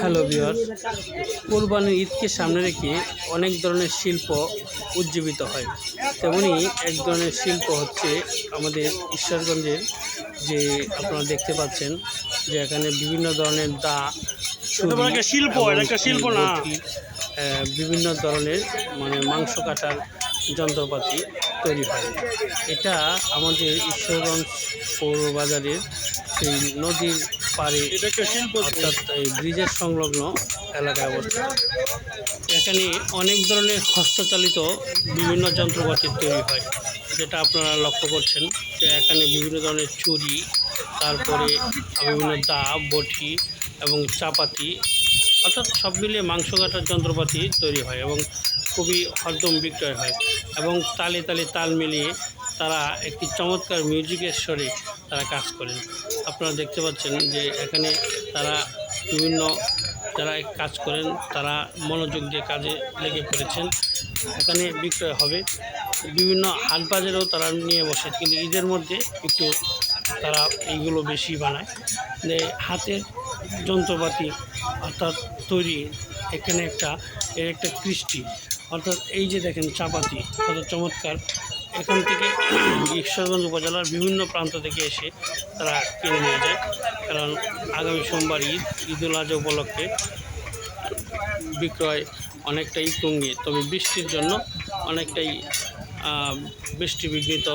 Hello viewer কোরবানির ঈদকে সামনে রেখে অনেক ধরনের শিল্প উজ্জীবিত হয়। তেমনি এক ধরনের শিল্প হচ্ছে আমাদের ঈশ্বরগঞ্জের যে আপনারা দেখতে পাচ্ছেন যে এখানে বিভিন্ন ধরনের দা মানে শিল্প, শিল্প না। বিভিন্ন ধরনের মানে মাংস কাটার যন্ত্রপাতি তৈরি হয়। এটা আমাদের ঈশ্বরগঞ্জ পৌর বাজারের সেই নদীর পাড়ে এটা অর্থাৎ এই ব্রিজের সংলগ্ন এলাকায় অবস্থিত। এখানে অনেক ধরনের হস্তচালিত বিভিন্ন যন্ত্রপাতি তৈরি হয় যেটা আপনারা লক্ষ্য করছেন যে এখানে বিভিন্ন ধরনের চুরি তারপরে বিভিন্ন দা বটি এবং চাপাতি অর্থাৎ সব মিলিয়ে মাংস কাটার যন্ত্রপাতি তৈরি হয় এবং খুবই হরদম বিক্রয় হয় এবং তালে তালে তাল মিলিয়ে তারা একটি চমৎকার মিউজিকের স্বরে তারা কাজ করেন। আপনারা দেখতে পাচ্ছেন যে এখানে তারা বিভিন্ন, যারা কাজ করেন, তারা মনোযোগ দিয়ে কাজে লেগে পড়েছেন। এখানে বিক্রয় হবে। বিভিন্ন হাট বাজারেও তারা নিয়ে বসে, কিন্তু ঈদের মধ্যে একটু তারা এইগুলো বেশি বানায়। যে হাতের যন্ত্রপাতি অর্থাৎ তৈরি এখানে একটা, এর একটা কৃষ্টি। অর্থাৎ এই যে দেখেন চাপাতি, কত চমৎকার এখান থেকে ঈশ্বরগঞ্জ উপজেলার বিভিন্ন প্রান্ত থেকে এসে তারা কিনে নিয়ে যায়। কারণ আগামী সোমবার ঈদ, ঈদুল আজহা উপলক্ষে বিক্রয় অনেকটাই তুঙ্গে তবে বৃষ্টির জন্য অনেকটাই বৃষ্টি বিঘ্নিত,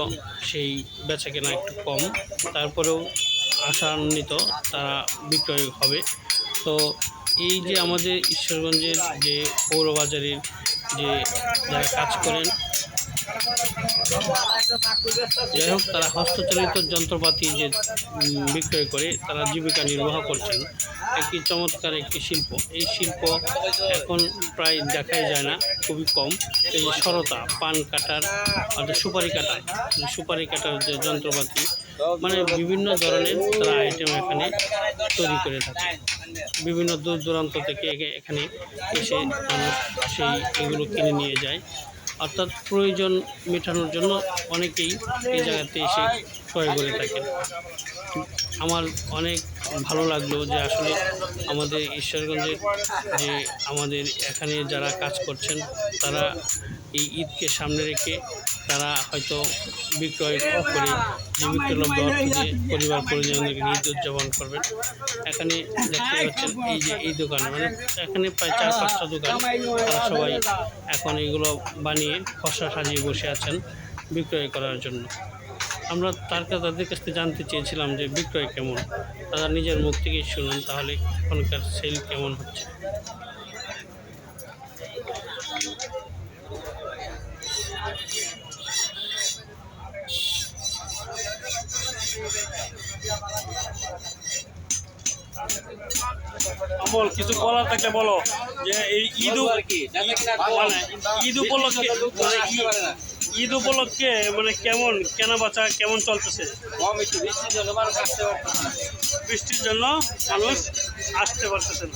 সেই বেচা কেনা একটু কম। তারপরেও আশান্বিত তারা বিক্রয় হবে। তো এই যে আমাদের ঈশ্বরগঞ্জের যে পৌরবাজারের যে যারা কাজ করেন যাই হোক, তারা হস্তচালিত যন্ত্রপাতি যে বিক্রয় করে, তারা জীবিকা নির্বাহ করছেন। একটি চমৎকার একটি শিল্প। এই শিল্প এখন প্রায় দেখাই যায় না, খুবই কম। এই সরতা, পান কাটার অর্থাৎ সুপারি কাটার সুপারি কাটার যে যন্ত্রপাতি মানে বিভিন্ন ধরনের তারা আইটেম এখানে তৈরি করে থাকে। বিভিন্ন দূর দূরান্ত থেকে এখানে এসে মানুষ সেই এগুলো কিনে নিয়ে যায়। অর্থাৎ প্রয়োজন মেটানোর জন্য অনেকেই এই জায়গাতে এসে ক্রয় করে থাকেন। আমার অনেক ভালো লাগল যে আসলে আমাদের ঈশ্বরগঞ্জের যে আমাদের এখানে যারা কাজ করছেন, তারা এই ঈদকে সামনে রেখে তারা হয়তো বিক্রয় করে জীবিকালব্ধ অর্থ দিয়ে পরিবার পরিজনদেরকে ঈদ উদযাপন করবেন। এখানে দেখতে পাচ্ছেন এই যে এই দোকানে মানে এখানে প্রায় চার পাঁচটা দোকান, তারা সবাই এখন এগুলো বানিয়ে খসা সাজিয়ে বসে আছেন বিক্রয় করার জন্য। আমরা তার কাছে তাদের কাছ থেকে জানতে চেয়েছিলাম যে বিক্রয় কেমন। তারা নিজের মুখ থেকেই শুনুন তাহলে এখনকার সেল কেমন হচ্ছে। আমল কিছু বলার থাকলে বলো যে এই ঈদ মানে ঈদ উপলক্ষে মানে ঈদ- উপলক্ষে মানে কেমন কেনা বেচা কেমন চলতেছে? বৃষ্টির জন্য মানুষ আসতে পারতেছে না।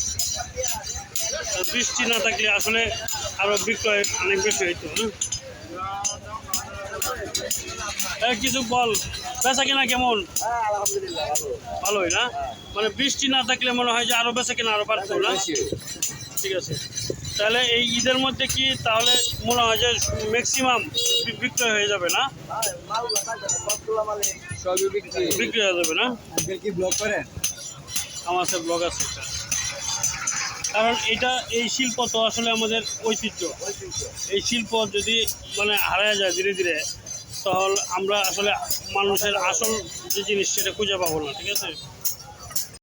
বৃষ্টি না থাকলে আসলে আরও বিক্রয় অনেক বেশি হইতো হ্যাঁ? কিছু বল বেচা কেনা কেমন? ভালোই না? মানে বৃষ্টি না থাকলে মনে হয় যে আরও বেচা কিনা আরও বাড়তো না? ঠিক আছে। তাহলে এই ঈদের মধ্যে কি তাহলে মনে হয় যে ম্যাক্সিমাম বিক্রয় হয়ে যাবে না? বিক্রি হয়ে যাবে না? করেন আমার কাছে ব্লগ আছে কারণ এটা এই শিল্প তো আসলে আমাদের ঐতিহ্য। এই শিল্প যদি মানে হারায় যায় ধীরে ধীরে, তাহলে আমরা আসলে মানুষের আসল যে জিনিস সেটা খুঁজে পাবো না, ঠিক আছে?